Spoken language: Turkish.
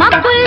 Makbul